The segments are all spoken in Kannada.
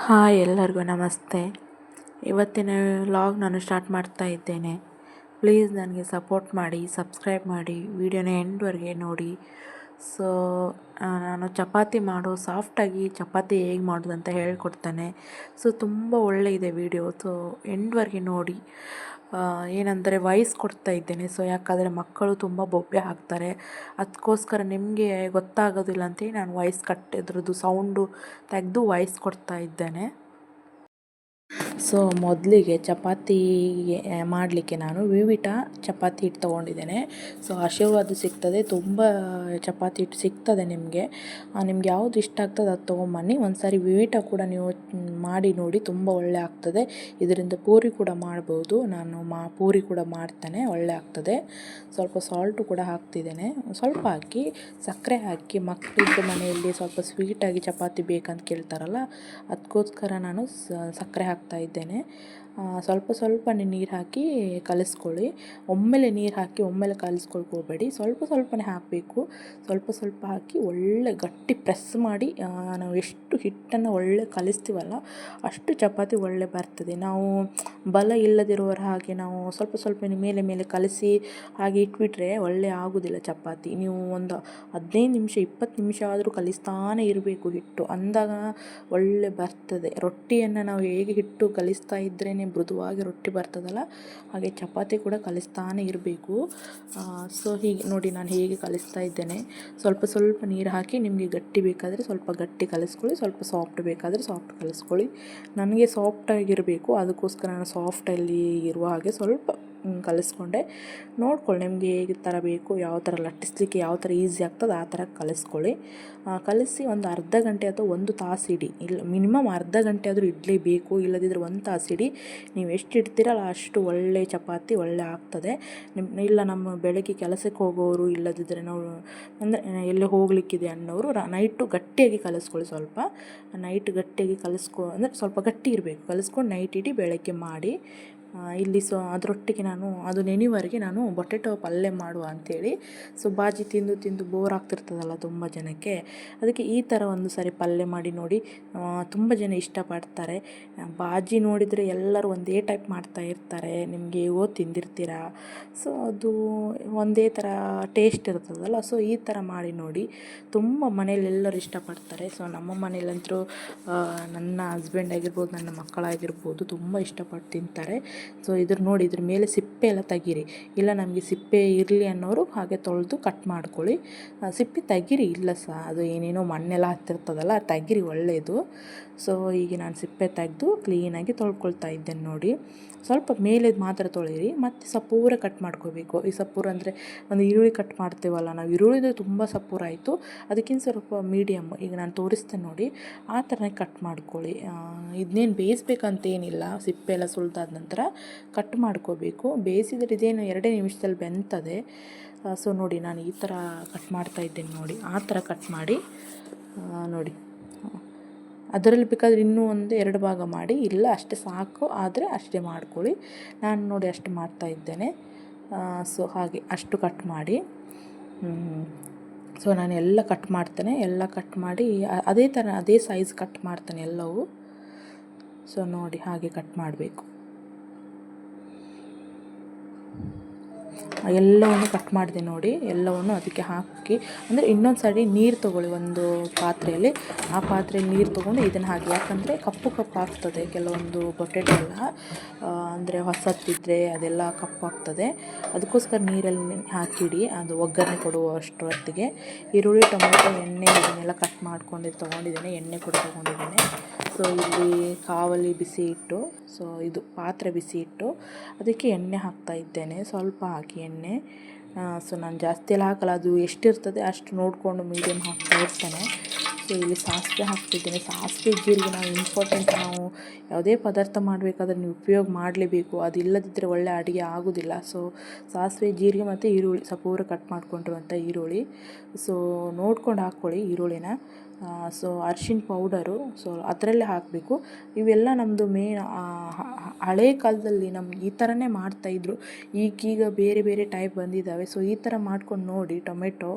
ಹಾಯ್ ಎಲ್ಲರಿಗೂ ನಮಸ್ತೆ. ಇವತ್ತಿನ ವ್ಲಾಗ್ ನಾನು ಸ್ಟಾರ್ಟ್ ಮಾಡ್ತಾ ಇದ್ದೇನೆ. ಪ್ಲೀಸ್ ನನಗೆ ಸಪೋರ್ಟ್ ಮಾಡಿ, ಸಬ್ಸ್ಕ್ರೈಬ್ ಮಾಡಿ, ವಿಡಿಯೋನ ಎಂಡ್ವರೆಗೆ ನೋಡಿ. ಸೊ ನಾನು ಚಪಾತಿ ಮಾಡೋ, ಸಾಫ್ಟಾಗಿ ಚಪಾತಿ ಹೇಗೆ ಮಾಡೋದು ಅಂತ ಹೇಳ್ಕೊಡ್ತೇನೆ. ಸೊ, ತುಂಬ ಒಳ್ಳೆ ಇದೆ ವಿಡಿಯೋ. ಸೊ, ಎಂಡ್ವರೆಗೆ ನೋಡಿ. ಏನಂದರೆ ವಾಯ್ಸ್ ಕೊಡ್ತಾ ಇದ್ದೇನೆ. ಸೊ ಯಾಕಂದರೆ ಮಕ್ಕಳು ತುಂಬ ಬೊಬ್ಬೆ ಹಾಕ್ತಾರೆ ಅದಕ್ಕೋಸ್ಕರ ನಿಮಗೆ ಗೊತ್ತಾಗೋದಿಲ್ಲ ಅಂತೇಳಿ ನಾನು ವಾಯ್ಸ್ ಕಟ್ ಇದ್ರದ್ದು ಸೌಂಡು ತೆಗೆದು ವಾಯ್ಸ್ ಕೊಡ್ತಾ ಇದ್ದೇನೆ. ಸೊ ಮೊದಲಿಗೆ ಚಪಾತಿ ಮಾಡಲಿಕ್ಕೆ ನಾನು ವಿವಿಟ ಚಪಾತಿ ಹಿಟ್ಟು ತೊಗೊಂಡಿದ್ದೇನೆ. ಸೊ ಆಶೀರ್ವಾದ ಸಿಗ್ತದೆ. ತುಂಬ ಚಪಾತಿ ಹಿಟ್ಟು ಸಿಗ್ತದೆ ನಿಮಗೆ. ನಿಮ್ಗೆ ಯಾವುದು ಇಷ್ಟ ಆಗ್ತದೆ ಅದು ತೊಗೊಂಬನ್ನಿ. ಒಂದು ಸಾರಿ ವಿವಿಟ ಕೂಡ ನೀವು ಮಾಡಿ ನೋಡಿ ತುಂಬ ಒಳ್ಳೆ ಆಗ್ತದೆ. ಇದರಿಂದ ಪೂರಿ ಕೂಡ ಮಾಡ್ಬೋದು. ನಾನು ಮಾ, ಪೂರಿ ಕೂಡ ಮಾಡ್ತೇನೆ. ಒಳ್ಳೆ ಆಗ್ತದೆ. ಸ್ವಲ್ಪ ಸಾಲ್ಟು ಕೂಡ ಹಾಕ್ತಿದ್ದೇನೆ. ಸ್ವಲ್ಪ ಹಾಕಿ, ಸಕ್ಕರೆ ಹಾಕಿ ಮಕ್ಕಳಿದ್ದು ಮನೆಯಲ್ಲಿ ಸ್ವಲ್ಪ ಸ್ವೀಟಾಗಿ ಚಪಾತಿ ಬೇಕಂತ ಕೇಳ್ತಾರಲ್ಲ, ಅದಕ್ಕೋಸ್ಕರ ನಾನು ಸಕ್ಕರೆ ಹಾಕ್ತಾ ಇದ್ದೇನೆ ಆ, ಸ್ವಲ್ಪ ಸ್ವಲ್ಪನೇ ನೀರು ಹಾಕಿ ಕಲಿಸ್ಕೊಳ್ಳಿ. ಒಮ್ಮೆಲೆ ನೀರು ಹಾಕಿ ಒಮ್ಮೆಲೆ ಕಲಿಸ್ಕೊಳ್ಕೋಬೇಡಿ. ಸ್ವಲ್ಪ ಸ್ವಲ್ಪನೇ ಹಾಕಬೇಕು. ಸ್ವಲ್ಪ ಸ್ವಲ್ಪ ಹಾಕಿ ಒಳ್ಳೆ ಗಟ್ಟಿ ಪ್ರೆಸ್ ಮಾಡಿ ನಾವು ಎಷ್ಟು ಹಿಟ್ಟನ್ನು ಒಳ್ಳೆ ಕಲಿಸ್ತೀವಲ್ಲ, ಅಷ್ಟು ಚಪಾತಿ ಒಳ್ಳೆ ಬರ್ತದೆ. ನಾವು ಬಲ ಇಲ್ಲದಿರುವವರ ಹಾಗೆ ನಾವು ಸ್ವಲ್ಪ ಸ್ವಲ್ಪ ಮೇಲೆ ಮೇಲೆ ಕಲಿಸಿ ಹಾಗೆ ಇಟ್ಬಿಟ್ರೆ ಒಳ್ಳೆ ಆಗೋದಿಲ್ಲ ಚಪಾತಿ. ನೀವು ಒಂದು ಹದಿನೈದು ನಿಮಿಷ, ಇಪ್ಪತ್ತು ನಿಮಿಷ ಆದರೂ ಕಲಿಸ್ತಾನೆ ಇರಬೇಕು ಹಿಟ್ಟು. ಅಂದಾಗ ಒಳ್ಳೆ ಬರ್ತದೆ. ರೊಟ್ಟಿಯನ್ನು ನಾವು ಹೇಗೆ ಹಿಟ್ಟು ಕಲಿಸ್ತಾ ಇದ್ರೇ ಮೃದುವಾಗಿ ರೊಟ್ಟಿ ಬರ್ತದಲ್ಲ, ಹಾಗೆ ಚಪಾತಿ ಕೂಡ ಕಲಿಸ್ತಾನೆ ಇರಬೇಕು. ಸೊ ಹೀಗೆ ನೋಡಿ ನಾನು ಹೇಗೆ ಕಲಿಸ್ತಾ ಇದ್ದೇನೆ. ಸ್ವಲ್ಪ ಸ್ವಲ್ಪ ನೀರು ಹಾಕಿ ನಿಮಗೆ ಗಟ್ಟಿ ಬೇಕಾದರೆ ಸ್ವಲ್ಪ ಗಟ್ಟಿ ಕಲಿಸ್ಕೊಳ್ಳಿ, ಸ್ವಲ್ಪ ಸಾಫ್ಟ್ ಬೇಕಾದರೆ ಸಾಫ್ಟ್ ಕಲಿಸ್ಕೊಳ್ಳಿ. ನನಗೆ ಸಾಫ್ಟಾಗಿರಬೇಕು ಅದಕ್ಕೋಸ್ಕರ ನಾನು ಸಾಫ್ಟಲ್ಲಿ ಇರುವ ಹಾಗೆ ಸ್ವಲ್ಪ ಕಲಿಸ್ಕೊಂಡೆ. ನೋಡ್ಕೊಳ್ಳಿ ನಿಮಗೆ ಹೇಗೆ ಥರ ಬೇಕು, ಯಾವ ಥರ ಲಟ್ಟಿಸ್ಲಿಕ್ಕೆ ಯಾವ ಥರ ಈಸಿ ಆಗ್ತದೆ ಆ ಥರ ಕಲಿಸ್ಕೊಳ್ಳಿ. ಕಲಿಸಿ ಒಂದು ಅರ್ಧ ಗಂಟೆ ಅಥವಾ ಒಂದು ತಾಸು ಇಡಿ. ಇಲ್ಲ ಮಿನಿಮಮ್ ಅರ್ಧ ಗಂಟೆ ಆದರೂ ಇಡಲೇಬೇಕು ಇಲ್ಲದಿದ್ದರೆ ಒಂದು ತಾಸು ಇಡಿ. ನೀವು ಎಷ್ಟು ಇಡ್ತೀರಲ್ಲ ಅಷ್ಟು ಒಳ್ಳೆ ಚಪಾತಿ ಒಳ್ಳೆ ಆಗ್ತದೆ. ನಿಮ್ಮ ಇಲ್ಲ ನಮ್ಮ ಬೆಳಗ್ಗೆ ಕೆಲಸಕ್ಕೆ ಹೋಗೋರು ಇಲ್ಲದಿದ್ದರೆ ನಾವು, ಅಂದರೆ ಎಲ್ಲೇ ಹೋಗಲಿಕ್ಕಿದೆ ಅನ್ನೋರು ನೈಟು ಗಟ್ಟಿಯಾಗಿ ಕಲಿಸ್ಕೊಳ್ಳಿ ಸ್ವಲ್ಪ. ನೈಟ್ ಗಟ್ಟಿಯಾಗಿ ಕಲಿಸ್ಕೊ, ಅಂದರೆ ಸ್ವಲ್ಪ ಗಟ್ಟಿ ಇರಬೇಕು. ಕಲಿಸ್ಕೊಂಡು ನೈಟ್ ಇಡಿ, ಬೆಳಗ್ಗೆ ಮಾಡಿ. ಇಲ್ಲಿ ಸೊ ಅದರೊಟ್ಟಿಗೆ ನಾನು, ಅದು ನೆನೆಯುವರೆಗೆ ನಾನು ಬೊಟೆಟೊ ಪಲ್ಯ ಮಾಡುವ ಅಂಥೇಳಿ ಸೊ ಬಾಜಿ ತಿಂದು ತಿಂದು ಬೋರ್ ಆಗ್ತಿರ್ತದಲ್ಲ ತುಂಬ ಜನಕ್ಕೆ. ಅದಕ್ಕೆ ಈ ಥರ ಒಂದು ಸಾರಿ ಪಲ್ಯ ಮಾಡಿ ನೋಡಿ ತುಂಬ ಜನ ಇಷ್ಟಪಡ್ತಾರೆ. ಬಾಜಿ ನೋಡಿದರೆ ಎಲ್ಲರೂ ಒಂದೇ ಟೈಪ್ ಮಾಡ್ತಾ ಇರ್ತಾರೆ. ನಿಮಗೆ ಹೇಗೋ ತಿಂದಿರ್ತೀರಾ? ಸೊ ಅದು ಒಂದೇ ಥರ ಟೇಸ್ಟ್ ಇರ್ತದಲ್ಲ, ಸೊ ಈ ಥರ ಮಾಡಿ ನೋಡಿ. ತುಂಬ ಮನೇಲಿ ಎಲ್ಲರೂ ಇಷ್ಟಪಡ್ತಾರೆ. ಸೊ ನಮ್ಮ ಮನೇಲಂತರೂ ನನ್ನ ಹಸ್ಬೆಂಡ್ ಆಗಿರ್ಬೋದು, ನನ್ನ ಮಕ್ಕಳಾಗಿರ್ಬೋದು, ತುಂಬ ಇಷ್ಟಪಟ್ಟು ತಿಂತಾರೆ. ಸೊ ಇದ್ರ ನೋಡಿ, ಇದ್ರ ಮೇಲೆ ಸಿಪ್ಪೆ ಎಲ್ಲ ತೆಗೀರಿ. ಇಲ್ಲ, ನಮಗೆ ಸಿಪ್ಪೆ ಇರಲಿ ಅನ್ನೋರು ಹಾಗೆ ತೊಳೆದು ಕಟ್ ಮಾಡ್ಕೊಳ್ಳಿ. ಸಿಪ್ಪೆ ತೆಗೀರಿ. ಇಲ್ಲ ಸಹ ಅದು ಏನೇನೋ ಮಣ್ಣೆಲ್ಲ ಹತ್ತಿರ್ತದಲ್ಲ ತೆಗೀರಿ ಒಳ್ಳೆಯದು ಸೊ ಈಗ ನಾನು ಸಿಪ್ಪೆ ತೆಗೆದು ಕ್ಲೀನಾಗಿ ತೊಳ್ಕೊಳ್ತಾ ಇದ್ದೇನೆ ನೋಡಿ. ಸ್ವಲ್ಪ ಮೇಲೆ ಮಾತ್ರ ತೊಳೀರಿ, ಮತ್ತು ಸಪೂರ ಕಟ್ ಮಾಡ್ಕೋಬೇಕು. ಈ ಸಪೂರ ಅಂದರೆ ಒಂದು ಈರುಳ್ಳಿ ಕಟ್ ಮಾಡ್ತೇವಲ್ಲ, ನಾವು ಈರುಳ್ಳಿದು ತುಂಬ ಸಪೂರ ಆಯಿತು. ಅದಕ್ಕಿಂತ ಸ್ವಲ್ಪ ಮೀಡಿಯಮ್ ಈಗ ನಾನು ತೋರಿಸ್ತೇನೆ ನೋಡಿ. ಆ ಥರನೇ ಕಟ್ ಮಾಡ್ಕೊಳ್ಳಿ. ಇದನ್ನೇನು ಬೇಯಿಸ್ಬೇಕಂತೇನಿಲ್ಲ. ಸಿಪ್ಪೆ ಎಲ್ಲ ಸುಲಿದಾದ ನಂತರ ಕಟ್ ಮಾಡ್ಕೋಬೇಕು. ಬೇಯಿಸಿದರೆ ಇದೇನು ಎರಡೇ ನಿಮಿಷದಲ್ಲಿ ಬೆಂತದೆ. ಸೊ ನೋಡಿ, ನಾನು ಈ ಥರ ಕಟ್ ಮಾಡ್ತಾ ಇದ್ದೇನೆ ನೋಡಿ. ಆ ಥರ ಕಟ್ ಮಾಡಿ ನೋಡಿ. ಅದರಲ್ಲಿ ಬೇಕಾದರೆ ಇನ್ನೂ ಒಂದು ಎರಡು ಭಾಗ ಮಾಡಿ, ಇಲ್ಲ ಅಷ್ಟೇ ಸಾಕು, ಆದರೆ ಅಷ್ಟೇ ಮಾಡ್ಕೊಳ್ಳಿ. ನಾನು ನೋಡಿ ಅಷ್ಟು ಮಾಡ್ತಾ ಇದ್ದೇನೆ. ಸೊ ಹಾಗೆ ಅಷ್ಟು ಕಟ್ ಮಾಡಿ. ಸೊ ನಾನು ಎಲ್ಲ ಕಟ್ ಮಾಡ್ತೇನೆ, ಎಲ್ಲ ಕಟ್ ಮಾಡಿ ಅದೇ ಥರ ಅದೇ ಸೈಜ್ ಕಟ್ ಮಾಡ್ತೇನೆ ಎಲ್ಲವೂ. ಸೊ ನೋಡಿ ಹಾಗೆ ಕಟ್ ಮಾಡಬೇಕು. ಎಲ್ಲವನ್ನು ಕಟ್ ಮಾಡಿದೆ ನೋಡಿ, ಎಲ್ಲವನ್ನು ಅದಕ್ಕೆ ಹಾಕಿ, ಅಂದರೆ ಇನ್ನೊಂದು ಸಾರಿ ನೀರು ತೊಗೊಳ್ಳಿ ಒಂದು ಪಾತ್ರೆಯಲ್ಲಿ. ಆ ಪಾತ್ರೆಯಲ್ಲಿ ನೀರು ತೊಗೊಂಡು ಇದನ್ನು ಹಾಕಿ, ಯಾಕಂದರೆ ಕಪ್ಪು ಕಪ್ಪು ಆಗ್ತದೆ ಕೆಲವೊಂದು ಪೊಟೆಟೊ ಎಲ್ಲ ಅಂದರೆ ಹೊಸತ್ತಿದ್ರೆ ಅದೆಲ್ಲ ಕಪ್ಪಾಗ್ತದೆ ಅದಕ್ಕೋಸ್ಕರ ನೀರಲ್ಲಿ ಹಾಕಿಡಿ, ಅದು ಒಗ್ಗರಣೆ ಕೊಡುವಷ್ಟು ಹೊತ್ತಿಗೆ ಈರುಳ್ಳಿ, ಟೊಮೊಟೊ, ಎಣ್ಣೆ ಇದನ್ನೆಲ್ಲ ಕಟ್ ಮಾಡ್ಕೊಂಡು ತೊಗೊಂಡಿದ್ದೇನೆ, ಎಣ್ಣೆ ಕೂಡ ತೊಗೊಂಡಿದ್ದೇನೆ. ಸೊ ಇಲ್ಲಿ ಕಾವಲಿ ಬಿಸಿ ಇಟ್ಟು ಸೊ ಇದು ಪಾತ್ರೆ ಬಿಸಿ ಇಟ್ಟು, ಅದಕ್ಕೆ ಎಣ್ಣೆ ಹಾಕ್ತಾ ಇದ್ದೇನೆ. ಸ್ವಲ್ಪ ಹಾಕಿ ಎಣ್ಣೆ ಸೊ ನಾನು ಜಾಸ್ತಿ ಎಲ್ಲ ಹಾಕಲ್ಲ, ಅದು ಎಷ್ಟಿರ್ತದೆ ಅಷ್ಟು ನೋಡಿಕೊಂಡು ಮೀಡಿಯಮ್ ಹಾಕ್ತಾ ಇರ್ತೇನೆ ಸೊ ಇಲ್ಲಿ ಸಾಸಿವೆ ಹಾಕ್ತಿದ್ದೇನೆ. ಸಾಸಿವೆ ಜೀರಿಗೆ ನಾವು ಇಂಪಾರ್ಟೆಂಟ್ ನಾವು ಯಾವುದೇ ಪದಾರ್ಥ ಮಾಡಬೇಕಾದ್ರೆ ನೀವು ಉಪಯೋಗ ಮಾಡಲೇಬೇಕು. ಅದು ಇಲ್ಲದಿದ್ದರೆ ಒಳ್ಳೆ ಅಡುಗೆ ಆಗೋದಿಲ್ಲ. ಸೊ ಸಾಸಿವೆ, ಜೀರಿಗೆ ಮತ್ತು ಈರುಳ್ಳಿ. ಸಪೂರ ಕಟ್ ಮಾಡಿಕೊಂಡಿರುವಂಥ ಈರುಳ್ಳಿ. ಸೊ ನೋಡ್ಕೊಂಡು ಹಾಕ್ಕೊಳ್ಳಿ ಈರುಳ್ಳಿನ. ಸೊ ಅರ್ಶಿಣ ಪೌಡರು ಸೊ ಅದರಲ್ಲೇ ಹಾಕಬೇಕು. ಇವೆಲ್ಲ ನಮ್ಮದು ಮೇನ್ ಹಳೆ ಕಾಲದಲ್ಲಿ ನಮ್ಮ ಈ ಥರನೇ ಮಾಡ್ತಾಯಿದ್ರು ಈಗೀಗ ಬೇರೆ ಬೇರೆ ಟೈಪ್ ಬಂದಿದ್ದಾವೆ ಸೊ ಈ ಥರ ಮಾಡ್ಕೊಂಡು ನೋಡಿ, ಟೊಮೆಟೊ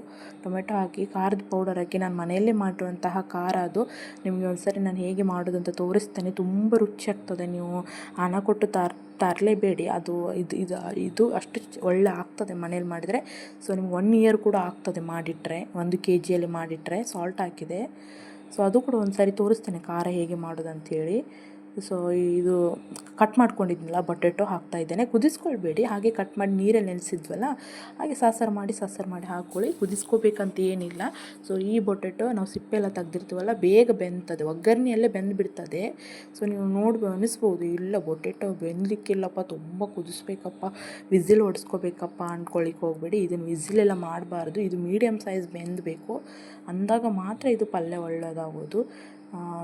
ಟೊಮೆಟೊ ಹಾಕಿ, ಖಾರದ ಪೌಡರ್ ಹಾಕಿ, ನಾನು ಮನೆಯಲ್ಲೇ ಮಾಡಿರುವಂತಹ ಖಾರ ಅದು ನಿಮಗೆ ಒಂದ್ಸರಿ ನಾನು ಹೇಗೆ ಮಾಡೋದು ಅಂತ ತೋರಿಸ್ತೇನೆ. ತುಂಬ ರುಚಿಯಾಗ್ತದೆ ನೀವು ಹಣ ಕೊಟ್ಟು ತರ್, ತರಲೇಬೇಡಿ. ಅದು ಇದು ಇದು ಇದು ಅಷ್ಟು ಒಳ್ಳೆ ಆಗ್ತದೆ ಮನೇಲಿ ಮಾಡಿದರೆ. ಸೊ ನಿಮ್ಗೆ ಒನ್ ಇಯರ್ ಕೂಡ ಆಗ್ತದೆ ಮಾಡಿಟ್ರೆ, ಒಂದು ಕೆ ಜಿಯಲ್ಲಿ ಮಾಡಿಟ್ರೆ ಸಾಲ್ಟ್ ಹಾಕಿದೆ. ಸೊ ಅದು ಕೂಡ ಒಂದು ಸಾರಿ ತೋರಿಸ್ತೇನೆ ಖಾರ ಹೇಗೆ ಮಾಡೋದು ಸೊ ಇದು ಕಟ್ ಮಾಡ್ಕೊಂಡಿದ್ನಲ್ಲ, ಬೊಟೆಟೊ ಹಾಕ್ತಾ ಇದ್ದೇನೆ. ಕುದಿಸ್ಕೊಳ್ಬೇಡಿ. ಹಾಗೆ ಕಟ್ ಮಾಡಿ ನೀರಲ್ಲಿ ನೆನೆಸಿದ್ವಲ್ಲ, ಹಾಗೆ ಸಾಸರು ಮಾಡಿ ಸಾಸರು ಮಾಡಿ ಹಾಕ್ಕೊಳ್ಳಿ. ಕುದಿಸ್ಕೋಬೇಕಂತ ಏನಿಲ್ಲ. ಸೊ ಈ ಬೊಟೆಟೊ ನಾವು ಸಿಪ್ಪೆ ಎಲ್ಲ ತೆಗ್ದಿರ್ತೀವಲ್ಲ, ಬೇಗ ಬೆಂತದೆ. ಒಗ್ಗರಣೆಯಲ್ಲೇ ಬೆಂದು ಬಿಡ್ತದೆ ಸೊ ನೀವು ನೋಡಿ ಅನಿಸ್ಬೋದು. ಇಲ್ಲ, ಬೊಟೆಟೊ ಬೆಂದಲಿಕ್ಕಿಲ್ಲಪ್ಪ, ತುಂಬ ಕುದಿಸ್ಬೇಕಪ್ಪ. ವಿಸಿಲ್ ಹೊಡಿಸ್ಕೋಬೇಕಪ್ಪ ಅಂದ್ಕೊಳ್ಳಿಕ್ಕೆ ಹೋಗಬೇಡಿ. ಇದನ್ನು ವಿಸಿಲೆಲ್ಲ ಮಾಡಬಾರ್ದು. ಇದು ಮೀಡಿಯಮ್ ಸೈಜ್ ಬೆಂದಬೇಕು. ಅಂದಾಗ ಮಾತ್ರ ಇದು ಪಲ್ಯ ಒಳ್ಳೆಯದಾಗೋದು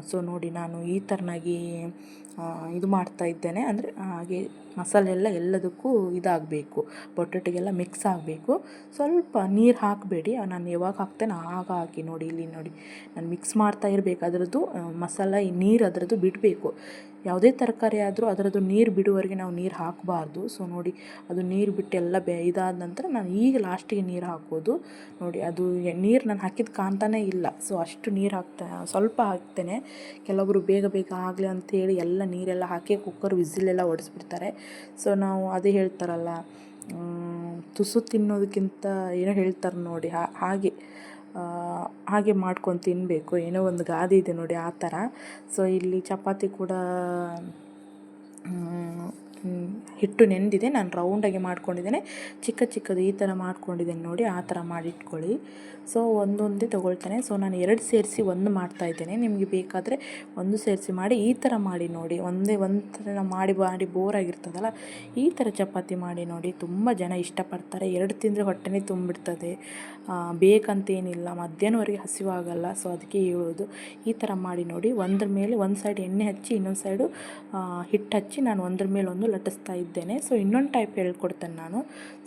ಸೊ ನೋಡಿ ನಾನು ಈ ಥರನಾಗಿ ಇದು ಮಾಡ್ತಾ ಇದ್ದೇನೆ. ಅಂದರೆ ಹಾಗೆ ಮಸಾಲೆ ಎಲ್ಲ ಎಲ್ಲದಕ್ಕೂ ಇದಾಗಬೇಕು. ಪೊಟೆಟೊಗೆಲ್ಲ ಮಿಕ್ಸ್ ಆಗಬೇಕು. ಸ್ವಲ್ಪ ನೀರು ಹಾಕಬೇಡಿ. ನಾನು ಯಾವಾಗ ಹಾಕ್ತೇನೆ ಆಗ ಹಾಕಿ ನೋಡಿ, ಇಲ್ಲಿ ನೋಡಿ. ನಾನು ಮಿಕ್ಸ್ ಮಾಡ್ತಾ ಇರಬೇಕು. ಅದರದ್ದು ಮಸಾಲ ನೀರು ಅದರದ್ದು ಬಿಡಬೇಕು. ಯಾವುದೇ ತರಕಾರಿ ಆದರೂ ಅದರದ್ದು ನೀರು ಬಿಡುವವರೆಗೆ ನಾವು ನೀರು ಹಾಕಬಾರ್ದು. ಸೊ ನೋಡಿ, ಅದು ನೀರು ಬಿಟ್ಟು ಎಲ್ಲ ಬೆ, ಇದಾದ ನಂತರ ನಾನು ಈಗ ಲಾಸ್ಟಿಗೆ ನೀರು ಹಾಕೋದು. ನೋಡಿ, ಅದು ನೀರು ನಾನು ಹಾಕಿದ ಕಾಣ್ತಾನೇ ಇಲ್ಲ. ಸೊ ಅಷ್ಟು ನೀರು ಹಾಕ್ತಾ, ಸ್ವಲ್ಪ ಹಾಕ್ತೇನೆ. ಕೆಲವೊಬ್ಬರು ಬೇಗ ಬೇಗ ಆಗಲಿ ಅಂತೇಳಿ ಎಲ್ಲ ನೀರೆಲ್ಲ ಹಾಕಿ ಕುಕ್ಕರ್ ವಿಸಿಲೆಲ್ಲ ಹೊಡೆಸ್ಬಿಡ್ತಾರೆ ಸೊ ನಾವು ಅದೇ ಹೇಳ್ತಾರಲ್ಲ ತುಸು ತಿನ್ನೋದಕ್ಕಿಂತ ಏನೋ ಹೇಳ್ತಾರೆ ನೋಡಿ ಹಾಗೆ ಹಾಗೆ ಮಾಡ್ಕೊಂಡು ತಿನ್ನಬೇಕು ಏನೋ ಒಂದು ಗಾದೆ ಇದೆ ನೋಡಿ, ಆ ಥರ. ಸೊ ಇಲ್ಲಿ ಚಪಾತಿ ಕೂಡ ಹಿಟ್ಟು ನೆಂದಿದೆ. ನಾನು ರೌಂಡಾಗಿ ಮಾಡ್ಕೊಂಡಿದ್ದೇನೆ. ಚಿಕ್ಕ ಚಿಕ್ಕದು ಈ ಥರ ಮಾಡ್ಕೊಂಡಿದ್ದೇನೆ ನೋಡಿ, ಆ ಥರ ಮಾಡಿಟ್ಕೊಳ್ಳಿ. ಸೊ ಒಂದೊಂದೇ ತೊಗೊಳ್ತೇನೆ. ಸೊ ನಾನು ಎರಡು ಸೇರಿಸಿ ಒಂದು ಮಾಡ್ತಾ ಇದ್ದೇನೆ. ನಿಮಗೆ ಬೇಕಾದರೆ ಒಂದು ಸೇರಿಸಿ ಮಾಡಿ, ಈ ಥರ ಮಾಡಿ ನೋಡಿ. ಒಂದೇ ಒಂದು ಥರ ಮಾಡಿ ಮಾಡಿ ಬೋರ್ ಆಗಿರ್ತದಲ್ಲ, ಈ ಥರ ಚಪಾತಿ ಮಾಡಿ ನೋಡಿ. ತುಂಬ ಜನ ಇಷ್ಟಪಡ್ತಾರೆ. ಎರಡು ತಿಂದರೆ ಹೊಟ್ಟೆನೇ ತುಂಬಿಡ್ತದೆ. ಬೇಕಂತೇನಿಲ್ಲ. ಮಧ್ಯಾಹ್ನವರೆಗೆ ಹಸಿವಾಗಲ್ಲ. ಸೊ ಅದಕ್ಕೆ ಹೇಳೋದು ಈ ಥರ ಮಾಡಿ ನೋಡಿ. ಒಂದ್ರ ಮೇಲೆ ಒಂದು ಸೈಡ್ ಎಣ್ಣೆ ಹಚ್ಚಿ, ಇನ್ನೊಂದು ಸೈಡು ಹಿಟ್ಟು ಹಚ್ಚಿ, ನಾನು ಒಂದ್ರ ಮೇಲೆ ಒಂದು ಲಟ್ಟಿಸ್ತಾ ಇದ್ದೇನೆ. ಸೊ ಇನ್ನೊಂದು ಟೈಪ್ ಹೇಳ್ಕೊಡ್ತೇನೆ ನಾನು.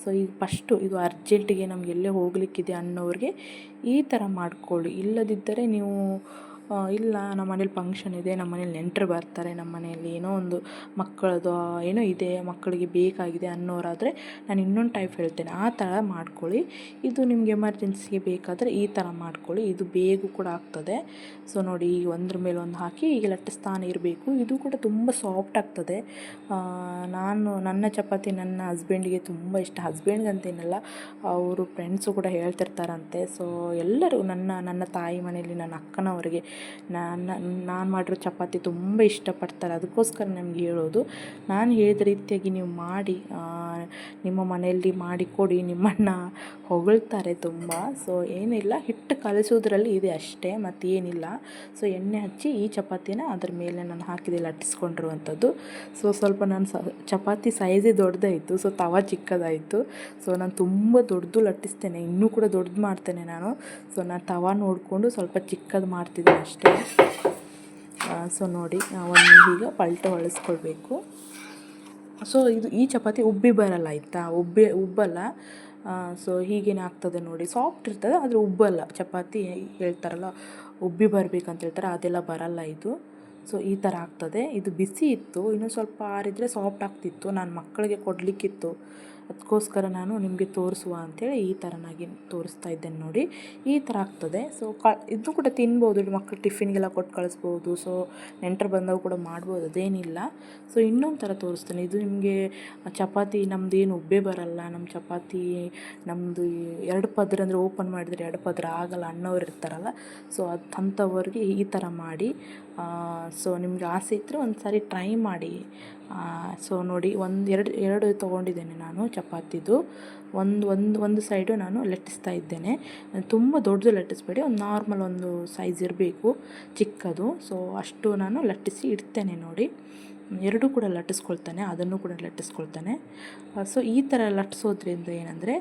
ಸೊ ಈಗ ಫಸ್ಟು ಇದು ಅರ್ಜೆಂಟಿಗೆ ನಮ್ಗೆ ಎಲ್ಲೇ ಹೋಗಲಿಕ್ಕಿದೆ ಅನ್ನೋರಿಗೆ ಈ ಥರ ಮಾಡ್ಕೊಳ್ಳಿ. ಇಲ್ಲದಿದ್ದರೆ ನೀವು ಇಲ್ಲ ನಮ್ಮ ಮನೇಲಿ ಫಂಕ್ಷನ್ ಇದೆ ನಮ್ಮ ಮನೇಲಿ ನೆಂಟರು ಬರ್ತಾರೆ ನಮ್ಮ ಮನೆಯಲ್ಲಿ ಏನೋ ಒಂದು ಮಕ್ಕಳದು ಏನೋ ಇದೆ, ಮಕ್ಕಳಿಗೆ ಬೇಕಾಗಿದೆ ಅನ್ನೋರಾದರೆ ನಾನು ಇನ್ನೊಂದು ಟೈಪ್ ಹೇಳ್ತೇನೆ. ಆ ಥರ ಮಾಡ್ಕೊಳ್ಳಿ. ಇದು ನಿಮಗೆ ಎಮರ್ಜೆನ್ಸಿಗೆ ಬೇಕಾದರೆ ಈ ಥರ ಮಾಡ್ಕೊಳ್ಳಿ. ಇದು ಬೇಗ ಕೂಡ ಆಗ್ತದೆ. ಸೊ ನೋಡಿ, ಈಗ ಒಂದ್ರ ಮೇಲೆ ಒಂದು ಹಾಕಿ, ಈಗ ಲಟ್ಟ ಸ್ಥಾನ ಇರಬೇಕು. ಇದು ಕೂಡ ತುಂಬ ಸಾಫ್ಟ್ ಆಗ್ತದೆ. ನಾನು, ನನ್ನ ಚಪಾತಿ ನನ್ನ ಹಸ್ಬೆಂಡಿಗೆ ತುಂಬ ಇಷ್ಟ. ಹಸ್ಬೆಂಡ್ಗಂತೇನಲ್ಲ ಅವರು ಫ್ರೆಂಡ್ಸು ಕೂಡ ಹೇಳ್ತಿರ್ತಾರಂತೆ. ಸೊ ಎಲ್ಲರೂ ನನ್ನ ನನ್ನ ತಾಯಿ ಮನೆಯಲ್ಲಿ ನನ್ನ ಅಕ್ಕನವರಿಗೆ ನನ್ನ ನಾನು ಮಾಡಿರೋ ಚಪಾತಿ ತುಂಬ ಇಷ್ಟಪಡ್ತಾರೆ. ಅದಕ್ಕೋಸ್ಕರ ನಮ್ಗೆ ಹೇಳೋದು, ನಾನು ಹೇಳಿದ ರೀತಿಯಾಗಿ ನೀವು ಮಾಡಿ ನಿಮ್ಮ ಮನೆಯಲ್ಲಿ ಮಾಡಿ ಕೊಡಿ, ನಿಮ್ಮನ್ನು ಹೊಗಳ್ತಾರೆ ತುಂಬ. ಸೊ ಏನಿಲ್ಲ, ಹಿಟ್ಟು ಕಲಸೋದ್ರಲ್ಲಿ ಇದೆ ಅಷ್ಟೇ ಮತ್ತೇನಿಲ್ಲ ಸೊ ಎಣ್ಣೆ ಹಚ್ಚಿ ಈ ಚಪಾತಿನ ಅದ್ರ ಮೇಲೆ ನಾನು ಹಾಕಿದೆ, ಲಟ್ಟಿಸ್ಕೊಂಡಿರುವಂಥದ್ದು. ಸೊ ಸ್ವಲ್ಪ ನಾನು ಸ, ಚಪಾತಿ ಸೈಜೇ ದೊಡ್ಡದಾಯಿತು ಸೊ ತವ ಚಿಕ್ಕದಾಯಿತು. ಸೊ ನಾನು ತುಂಬ ದೊಡ್ಡದು ಲಟ್ಟಿಸ್ತೇನೆ, ಇನ್ನೂ ಕೂಡ ದೊಡ್ಡದು ಮಾಡ್ತೇನೆ ನಾನು. ಸೊ ನಾನು ತವ ನೋಡಿಕೊಂಡು ಸ್ವಲ್ಪ ಚಿಕ್ಕದು ಮಾಡ್ತಿದ್ದೆ ಸೊ ನೋಡಿ ಒಂದು ಈಗ ಪಲ್ಟ ಹೊಳಿಸ್ಕೊಳ್ಬೇಕು. ಸೊ ಇದು ಈ ಚಪಾತಿ ಉಬ್ಬಿ ಬರಲ್ಲ, ಆಯಿತಾ? ಉಬ್ಬಿ, ಉಬ್ಬಲ್ಲ. ಸೊ ಹೀಗೇನೆ ಆಗ್ತದೆ ನೋಡಿ. ಸಾಫ್ಟ್ ಇರ್ತದೆ, ಆದರೆ ಉಬ್ಬಲ್ಲ. ಚಪಾತಿ ಹೇಳ್ತಾರಲ್ಲ, ಉಬ್ಬಿ ಬರಬೇಕಂತ ಹೇಳ್ತಾರೆ, ಅದೆಲ್ಲ ಬರಲ್ಲ ಇದು. ಸೊ ಈ ಥರ ಆಗ್ತದೆ. ಇದು ಬಿಸಿ ಇತ್ತು ಇನ್ನೂ ಸ್ವಲ್ಪ ಆರಿದರೆ ಸಾಫ್ಟ್ ಆಗ್ತಿತ್ತು. ನಾನು ಮಕ್ಕಳಿಗೆ ಕೊಡಲಿಕ್ಕಿತ್ತು. ಅದಕ್ಕೋಸ್ಕರ ನಾನು ನಿಮಗೆ ತೋರಿಸುವ ಅಂಥೇಳಿ ಈ ಥರನಾಗಿ ತೋರಿಸ್ತಾ ಇದ್ದೇನೆ ನೋಡಿ. ಈ ಥರ ಆಗ್ತದೆ. ಸೊ ಕ, ಇದನ್ನು ಕೂಡ ತಿನ್ಬೋದು. ಮಕ್ಕಳು ಟಿಫಿನ್ಗೆಲ್ಲ ಕೊಟ್ಟು ಕಳಿಸ್ಬೋದು. ಸೊ ನೆಂಟರು ಬಂದಾಗ ಕೂಡ ಮಾಡ್ಬೋದು. ಅದೇನಿಲ್ಲ. ಸೊ ಇನ್ನೊಂದು ಥರ ತೋರಿಸ್ತೇನೆ. ಇದು ನಿಮಗೆ ಚಪಾತಿ, ನಮ್ದು ಏನು ಉಬ್ಬೆ ಬರಲ್ಲ. ನಮ್ಮ ಚಪಾತಿ ನಮ್ಮದು ಎರಡು ಪದ್ರ ಅಂದರೆ ಓಪನ್ ಮಾಡಿದರೆ ಎರಡು ಪದ್ರ ಆಗಲ್ಲ ಅನ್ನೋರು ಇರ್ತಾರಲ್ಲ. ಸೊ ಅದು ಅಂಥವ್ರಿಗೆ ಈ ಥರ ಮಾಡಿ ಸೊ ನಿಮಗೆ ಆಸೆ ಇದ್ದರೆ ಒಂದು ಸಾರಿ ಟ್ರೈ ಮಾಡಿ ಸೊ ನೋಡಿ ಒಂದು ಎರಡು ಎರಡು ತೊಗೊಂಡಿದ್ದೇನೆ ನಾನು ಚಪಾತಿದು. ಒಂದು ಒಂದು ಒಂದು ಸೈಡು ನಾನು ಲಟ್ಟಿಸ್ತಾ ಇದ್ದೇನೆ. ತುಂಬ ದೊಡ್ಡದು ಲಟ್ಟಿಸ್ಬೇಡಿ, ಒಂದು ನಾರ್ಮಲ್ ಒಂದು ಸೈಜ್ ಇರಬೇಕು, ಚಿಕ್ಕದು. ಸೊ ಅಷ್ಟು ನಾನು ಲಟ್ಟಿಸಿ ಇಡ್ತೇನೆ ನೋಡಿ. ಎರಡೂ ಕೂಡ ಲಟ್ಟಿಸ್ಕೊಳ್ತಾನೆ, ಅದನ್ನು ಕೂಡ ಲಟ್ಟಿಸ್ಕೊಳ್ತಾನೆ. ಸೊ ಈ ಥರ ಲಟ್ಟಿಸೋದ್ರಿಂದ ಏನಂದರೆ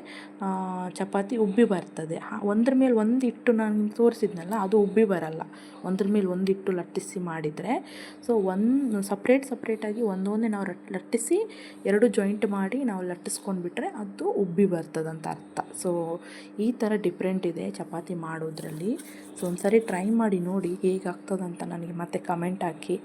ಚಪಾತಿ ಉಬ್ಬಿ ಬರ್ತದೆ. ಒಂದ್ರ ಮೇಲೆ ಒಂದು ಇಟ್ಟು ನಾನು ತೋರಿಸಿದ್ನಲ್ಲ, ಅದು ಉಬ್ಬಿ ಬರಲ್ಲ. ಒಂದ್ರ ಮೇಲೆ ಒಂದು ಇಟ್ಟು ಲಟ್ಟಿಸಿ ಮಾಡಿದರೆ ಸೊ ಒಂದು ಸಪ್ರೇಟ್ ಸಪ್ರೇಟಾಗಿ ಒಂದೊಂದೇ ನಾವು ಲಟ್ಟಿಸಿ ಎರಡು ಜಾಯಿಂಟ್ ಮಾಡಿ ನಾವು ಲಟ್ಟಿಸ್ಕೊಂಡ್ಬಿಟ್ರೆ ಅದು ಉಬ್ಬಿ ಬರ್ತದಂತ ಅರ್ಥ. ಸೊ ಈ ಥರ ಡಿಫ್ರೆಂಟ್ ಇದೆ ಚಪಾತಿ ಮಾಡೋದ್ರಲ್ಲಿ. ಸೊ ಒಂದ್ಸರಿ ಟ್ರೈ ಮಾಡಿ ನೋಡಿ ಹೇಗಾಗ್ತದಂತ ನನಗೆ ಮತ್ತೆ ಕಮೆಂಟ್ ಹಾಕಿ.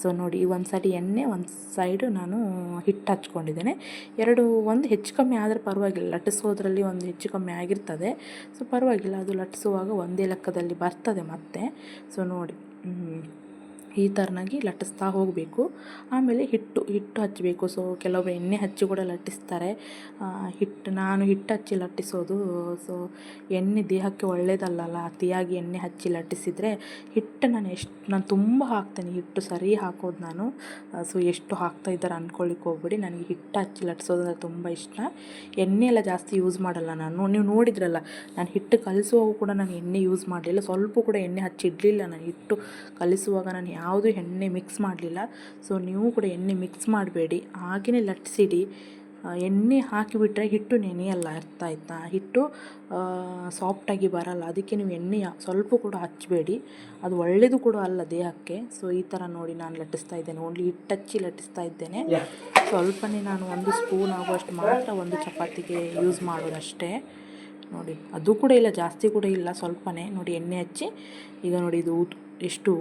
ಸೊ ನೋಡಿ ಒಂದು ಸರಿ ಒಂದು ಸೈಡು ನಾನು ಹಿಟ್ಟು ಹಚ್ಕೊಂಡಿದ್ದೇನೆ. ಎರಡು, ಒಂದು ಹೆಚ್ಚು ಕಮ್ಮಿ ಆದರೆ ಪರವಾಗಿಲ್ಲ. ಲಟ್ಟಿಸೋದ್ರಲ್ಲಿ ಒಂದು ಹೆಚ್ಚು ಕಮ್ಮಿ ಆಗಿರ್ತದೆ. ಸೊ ಪರವಾಗಿಲ್ಲ, ಅದು ಲಟ್ಟಿಸುವಾಗ ಒಂದೇ ಲೆಕ್ಕದಲ್ಲಿ ಬರ್ತದೆ ಮತ್ತೆ. ಸೊ ನೋಡಿ. ಈ ಥರನಾಗಿ ಲಟ್ಟಿಸ್ತಾ ಹೋಗಬೇಕು. ಆಮೇಲೆ ಹಿಟ್ಟು ಹಿಟ್ಟು ಹಚ್ಚಬೇಕು ಸೊ ಕೆಲವೊಬ್ಬರು ಎಣ್ಣೆ ಹಚ್ಚಿ ಕೂಡ ಲಟ್ಟಿಸ್ತಾರೆ. ಹಿಟ್ಟು, ನಾನು ಹಿಟ್ಟು ಹಚ್ಚಿ ಲಟ್ಟಿಸೋದು. ಸೊ ಎಣ್ಣೆ ದೇಹಕ್ಕೆ ಒಳ್ಳೆಯದಲ್ಲಲ್ಲ ಅತಿಯಾಗಿ ಎಣ್ಣೆ ಹಚ್ಚಿ ಲಟ್ಟಿಸಿದರೆ ಹಿಟ್ಟು ನಾನು ಎಷ್ಟು, ನಾನು ತುಂಬ ಹಾಕ್ತೇನೆ. ಹಿಟ್ಟು ಸರಿ ಹಾಕೋದು ನಾನು. ಸೊ ಎಷ್ಟು ಹಾಕ್ತಾ ಇದ್ದಾರೆ ಅಂದ್ಕೊಳ್ಳಿಕ್ಕೆ ಹೋಗ್ಬಿಡಿ. ನನಗೆ ಹಿಟ್ಟು ಹಚ್ಚಿ ಲಟ್ಟಿಸೋದಂದ್ರೆ ತುಂಬ ಇಷ್ಟ. ಎಣ್ಣೆ ಎಲ್ಲ ಜಾಸ್ತಿ ಯೂಸ್ ಮಾಡಲ್ಲ ನಾನು. ನೀವು ನೋಡಿದ್ರಲ್ಲ, ನಾನು ಹಿಟ್ಟು ಕಲಿಸುವಾಗ ಕೂಡ ನಾನು ಎಣ್ಣೆ ಯೂಸ್ ಮಾಡಲಿಲ್ಲ. ಸ್ವಲ್ಪ ಕೂಡ ಎಣ್ಣೆ ಹಚ್ಚಿಡಲಿಲ್ಲ ನಾನು. ಹಿಟ್ಟು ಕಲಿಸುವಾಗ ನಾನು ಯಾವುದೂ ಎಣ್ಣೆ ಮಿಕ್ಸ್ ಮಾಡಲಿಲ್ಲ. ಸೊ ನೀವು ಕೂಡ ಎಣ್ಣೆ ಮಿಕ್ಸ್ ಮಾಡಬೇಡಿ. ಹಾಗೆಯೇ ಲಟ್ಸಿಡಿ ಎಣ್ಣೆ ಹಾಕಿಬಿಟ್ರೆ ಹಿಟ್ಟು ನೆನೆಯಲ್ಲ ಅರ್ಥ ಆಯ್ತಾ? ಹಿಟ್ಟು ಸಾಫ್ಟಾಗಿ ಬರಲ್ಲ. ಅದಕ್ಕೆ ನೀವು ಎಣ್ಣೆ ಸ್ವಲ್ಪ ಕೂಡ ಹಚ್ಚಬೇಡಿ. ಅದು ಒಳ್ಳೆಯದು ಕೂಡ ಅಲ್ಲ ದೇಹಕ್ಕೆ. ಸೊ ಈ ಥರ ನೋಡಿ ನಾನು ಲಟ್ಟಿಸ್ತಾ ಇದ್ದೇನೆ. ಓನ್ಲಿ ಹಿಟ್ಟು ಹಚ್ಚಿ ಲಟ್ಟಿಸ್ತಾ ಇದ್ದೇನೆ. ಸ್ವಲ್ಪನೇ ನಾನು ಒಂದು ಸ್ಪೂನ್ ಆಗುವಷ್ಟು ಮಾತ್ರ ಒಂದು ಚಪಾತಿಗೆ ಯೂಸ್ ಮಾಡೋದಷ್ಟೇ. ನೋಡಿ ಅದು ಕೂಡ ಇಲ್ಲ ಜಾಸ್ತಿ ಕೂಡ ಇಲ್ಲ ಸ್ವಲ್ಪನೇ. ನೋಡಿ ಎಣ್ಣೆ ಹಚ್ಚಿ. ಈಗ ನೋಡಿ ಇದು ಎಷ್ಟು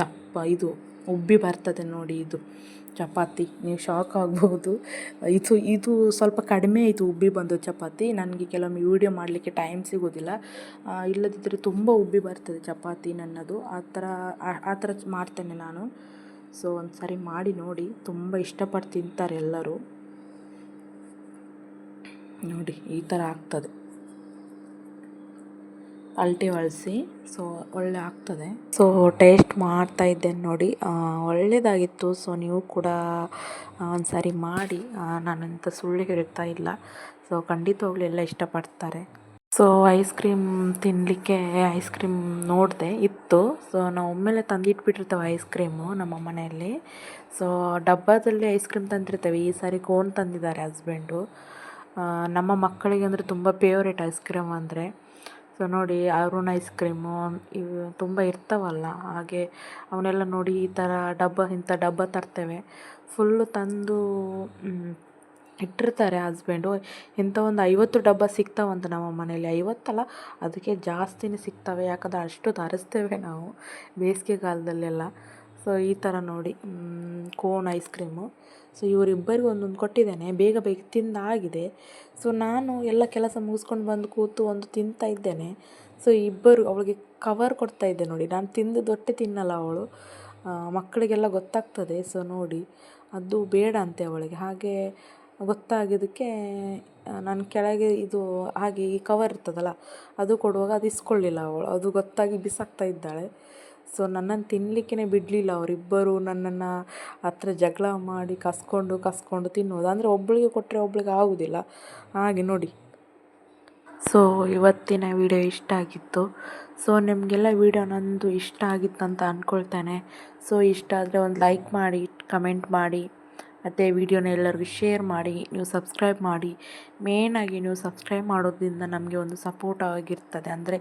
ದಪ್ಪ, ಇದು ಉಬ್ಬಿ ಬರ್ತದೆ ನೋಡಿ ಇದು ಚಪಾತಿ. ನೀವು ಶಾಕ್ ಆಗ್ಬೋದು. ಇದು ಇದು ಸ್ವಲ್ಪ ಕಡಿಮೆ ಆಯಿತು ಉಬ್ಬಿ ಬಂದು ಚಪಾತಿ. ನನಗೆ ಕೆಲವೊಮ್ಮೆ ವೀಡಿಯೋ ಮಾಡಲಿಕ್ಕೆ ಟೈಮ್ ಸಿಗೋದಿಲ್ಲ. ಇಲ್ಲದಿದ್ದರೆ ತುಂಬ ಉಬ್ಬಿ ಬರ್ತದೆ ಚಪಾತಿ ನನ್ನದು. ಆ ಥರ ಆ ಥರ ಮಾಡ್ತೇನೆ ನಾನು. ಸೊ ಒಂದು ಸಾರಿ ಮಾಡಿ ನೋಡಿ. ತುಂಬ ಇಷ್ಟಪಟ್ಟು ತಿಂತಾರೆ ಎಲ್ಲರೂ. ನೋಡಿ, ಈ ಥರ ಆಗ್ತದೆ. ಅಲ್ಟಿ ಹೊಳ್ಸಿ ಸೊ ಒಳ್ಳೆ ಆಗ್ತದೆ. ಸೊ ಟೇಸ್ಟ್ ಮಾಡ್ತಾ ಇದ್ದೇನೆ ನೋಡಿ. ಒಳ್ಳೆಯದಾಗಿತ್ತು ಸೊ ನೀವು ಕೂಡ ಒಂದು ಸಾರಿ ಮಾಡಿ. ನಾನಂತ ಸುಳ್ಳು ಹೇಳ್ತಾ ಇಲ್ಲ. ಸೊ ಖಂಡಿತವಾಗ್ಲೂ ಎಲ್ಲ ಇಷ್ಟಪಡ್ತಾರೆ. ಸೊ ಐಸ್ ಕ್ರೀಮ್ ತಿನ್ನಲಿಕ್ಕೆ ಐಸ್ ಕ್ರೀಮ್ ನೋಡಿದೆ ಇತ್ತು. ಸೊ ನಾವು ಒಮ್ಮೆಲೆ ತಂದಿಟ್ಬಿಟ್ಟಿರ್ತೇವೆ ಐಸ್ ಕ್ರೀಮು ನಮ್ಮ ಮನೆಯಲ್ಲಿ. ಸೊ ಡಬ್ಬದಲ್ಲಿ ಐಸ್ ಕ್ರೀಮ್ ತಂದಿರ್ತೇವೆ. ಈ ಸಾರಿ ಕೋನ್ ತಂದಿದ್ದಾರೆ ಹಸ್ಬೆಂಡು. ನಮ್ಮ ಮಕ್ಕಳಿಗೆ ಅಂದರೆ ತುಂಬ ಫೇವ್ರೇಟ್ ಐಸ್ ಕ್ರೀಮ್ ಅಂದರೆ. ಸೊ ನೋಡಿ, ಅರುಣ್ ಐಸ್ ಕ್ರೀಮು ಇವು ತುಂಬ ಇರ್ತಾವಲ್ಲ, ಹಾಗೆ ಅವನ್ನೆಲ್ಲ ನೋಡಿ ಈ ಥರ ಡಬ್ಬ, ಇಂಥ ಡಬ್ಬ ತರ್ತೇವೆ. ಫುಲ್ಲು ತಂದು ಇಟ್ಟಿರ್ತಾರೆ ಹಸ್ಬೆಂಡು ಇಂಥ ಒಂದು ಐವತ್ತು ಡಬ್ಬ ಸಿಗ್ತಾವಂತ ನಮ್ಮ ಮನೇಲಿ ಐವತ್ತಲ್ಲ ಅದಕ್ಕೆ ಜಾಸ್ತಿನೇ ಸಿಗ್ತವೆ, ಯಾಕಂದ್ರೆ ಅಷ್ಟು ತರಿಸ್ತೇವೆ ನಾವು ಬೇಸಿಗೆಗಾಲದಲ್ಲೆಲ್ಲ. ಸೊ ಈ ಥರ ನೋಡಿ ಕೋನ್ ಐಸ್ ಕ್ರೀಮು ಸೊ ಇವರಿಬ್ಬರಿಗೂ ಒಂದೊಂದು ಕೊಟ್ಟಿದ್ದೇನೆ. ಬೇಗ ಬೇಗ ತಿಂದಾಗಿದೆ. ಸೊ ನಾನು ಎಲ್ಲ ಕೆಲಸ ಮುಗಿಸ್ಕೊಂಡು ಬಂದು ಕೂತು ಒಂದು ತಿಂತಾ ಇದ್ದೇನೆ. ಸೊ ಇಬ್ಬರು ಅವಳಿಗೆ ಕವರ್ ಕೊಡ್ತಾ ಇದ್ದೆ ನೋಡಿ. ನಾನು ತಿಂದು ದೊಟ್ಟೆ ತಿನ್ನಲ್ಲ ಅವಳು. ಮಕ್ಕಳಿಗೆಲ್ಲ ಗೊತ್ತಾಗ್ತದೆ. ಸೊ ನೋಡಿ. ಅದು ಬೇಡ ಅಂತೆ ಅವಳಿಗೆ. ಹಾಗೆ ಗೊತ್ತಾಗಿದ್ದಕ್ಕೆ ನಾನು ಕೆಳಗೆ ಇದು ಹಾಗೆ ಈ ಕವರ್ ಇರ್ತದಲ್ಲ, ಅದು ಕೊಡುವಾಗ ಅದು ಇಸ್ಕೊಳ್ಳಿಲ್ಲ ಅವಳು. ಅದು ಗೊತ್ತಾಗಿ ಬಿಸಾಕ್ತಾ ಇದ್ದಾಳೆ. ಸೊ ನನ್ನನ್ನು ತಿನ್ನಲಿಕ್ಕೇ ಬಿಡಲಿಲ್ಲ ಅವರಿಬ್ಬರು ನನ್ನನ್ನು ಹತ್ರ ಜಗಳ ಮಾಡಿ ಕಸ್ಕೊಂಡು ಕಸ್ಕೊಂಡು ತಿನ್ನೋದು ಅಂದರೆ ಒಬ್ಬಳಿಗೆ ಕೊಟ್ಟರೆ ಒಬ್ಳಿಗೆ ಆಗೋದಿಲ್ಲ ಹಾಗೆ ನೋಡಿ. ಸೊ ಇವತ್ತಿನ ವಿಡಿಯೋ ಇಷ್ಟ ಆಗಿತ್ತು. ಸೊ ನಿಮಗೆಲ್ಲ ವಿಡಿಯೋ ನಂದು ಇಷ್ಟ ಆಗಿತ್ತು ಅಂತ ಅಂದ್ಕೊಳ್ತೇನೆ ಸೊ ಇಷ್ಟ ಆದರೆ ಒಂದು ಲೈಕ್ ಮಾಡಿ, ಕಮೆಂಟ್ ಮಾಡಿ. ಮತ್ತು ವಿಡಿಯೋನ ಎಲ್ಲರಿಗೂ ಶೇರ್ ಮಾಡಿ, ನೀವು ಸಬ್ಸ್ಕ್ರೈಬ್ ಮಾಡಿ. ಮೇನಾಗಿ ನೀವು ಸಬ್ಸ್ಕ್ರೈಬ್ ಮಾಡೋದ್ರಿಂದ ನಮಗೆ ಒಂದು ಸಪೋರ್ಟ್ ಆಗಿರ್ತದೆ. ಅಂದರೆ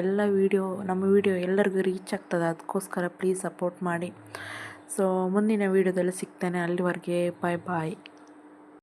ಎಲ್ಲ ವಿಡಿಯೋ, ನಮ್ಮ ವಿಡಿಯೋ ಎಲ್ಲರಿಗೂ ರೀಚ್ ಆಗ್ತದೆ. ಅದಕ್ಕೋಸ್ಕರ ಪ್ಲೀಸ್ ಸಪೋರ್ಟ್ ಮಾಡಿ. ಸೊ ಮುಂದಿನ ವಿಡಿಯೋದಲ್ಲಿ ಸಿಗ್ತೇನೆ. ಅಲ್ಲಿವರೆಗೆ ಬಾಯ್ ಬಾಯ್